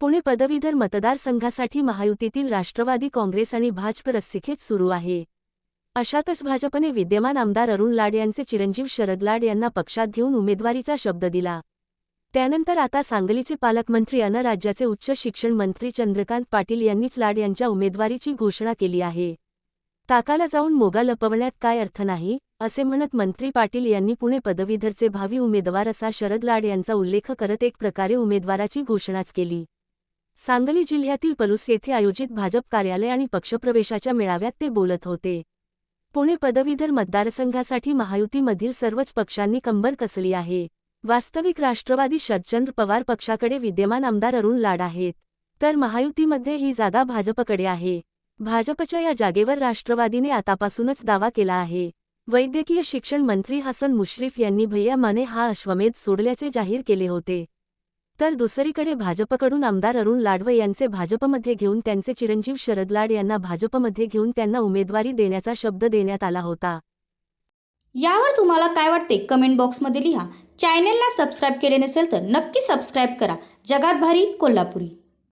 पुणे पदवीधर मतदारसंघासाठी महायुतीतील राष्ट्रवादी काँग्रेस आणि भाजप रस्सीखेच सुरू आहे. अशातच भाजपने विद्यमान आमदार अरुण लाड यांचे चिरंजीव शरद लाड यांना पक्षात घेऊन उमेदवारीचा शब्द दिला. त्यानंतर आता सांगलीचे पालकमंत्री अन राज्याचे उच्च शिक्षण मंत्री चंद्रकांत पाटील यांनीच लाड यांच्या उमेदवारीची घोषणा केली आहे. ताकाला जाऊन मोगा लपवण्यात काय अर्थ नाही असे म्हणत मंत्री पाटील यांनी पुणे पदवीधरचे भावी उमेदवार असा शरद लाड यांचा उल्लेख करत एक प्रकारे उमेदवाराची घोषणाच केली. सांगली जिल्ह्यातील पलूस येथे आयोजित भाजप कार्यालय आणि पक्षप्रवेशाच्या मेळाव्यात ते बोलत होते. पुणे पदवीधर मतदारसंघासाठी महायुतीमधील सर्वच पक्षांनी कंबर कसली आहे. वास्तविक राष्ट्रवादी शरदचंद्र पवार पक्षाकडे विद्यमान आमदार अरुण लाड आहेत. तर महायुतीमध्ये ही जागा भाजपकडे आहे. भाजपच्या या जागेवर राष्ट्रवादीने आतापासूनच दावा केला आहे. वैद्यकीय शिक्षण मंत्री हसन मुश्रीफ यांनी भैया माने हा अश्वमेध सोडल्याचे जाहीर केले होते. तर दुसरीकडे भाजपकडून आमदार अरुण लाडवे यांचे भाजपमध्ये घेऊन त्यांचे चिरंजीव शरद लाड यांना भाजपमध्ये घेऊन त्यांना उमेदवारी देण्याचा शब्द देण्यात आला होता. यावर तुम्हाला काय वाटते? कमेंट बॉक्समध्ये लिहा. चॅनेलला सबस्क्राईब केले नसेल तर नक्की सबस्क्राईब करा. जगात भारी कोल्हापुरी.